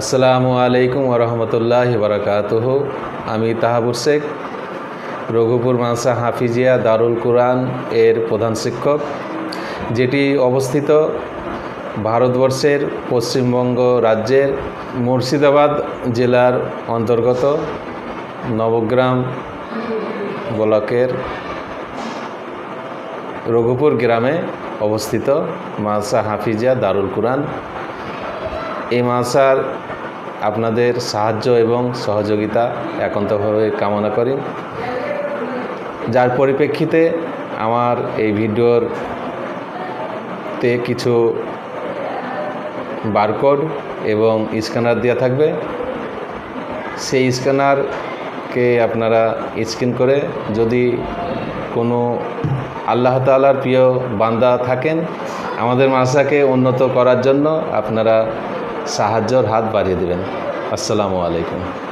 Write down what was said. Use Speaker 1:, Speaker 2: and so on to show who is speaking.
Speaker 1: আসসালামু আলাইকুম ওরহমতুল্লাহ বারাকাতুহ। আমি তাহাবুর শেখ, রঘুপুর মানসা হাফিজিয়া দারুল কুরআন এর প্রধান শিক্ষক, যেটি অবস্থিত ভারতবর্ষের পশ্চিমবঙ্গ রাজ্যের মুর্শিদাবাদ জেলার অন্তর্গত নবগ্রাম ব্লকের রঘুপুর গ্রামে অবস্থিত মানসা হাফিজিয়া দারুল কুরআন। এই মাসার আপনাদের সাহায্য এবং সহযোগিতা একান্তভাবে কামনা করি। যার পরিপ্রেক্ষিতে আমার এই ভিডিওর তে কিছু বারকোড এবং স্ক্যানার দেওয়া থাকবে। সেই স্ক্যানারকে আপনারা স্ক্যান করে যদি কোনো আল্লাহ তালার প্রিয় বান্দা থাকেন, আমাদের মাসাকে উন্নত করার জন্য আপনারা সাহায্যর হাত বাড়িয়ে দেবেন। আসসালামু আলাইকুম।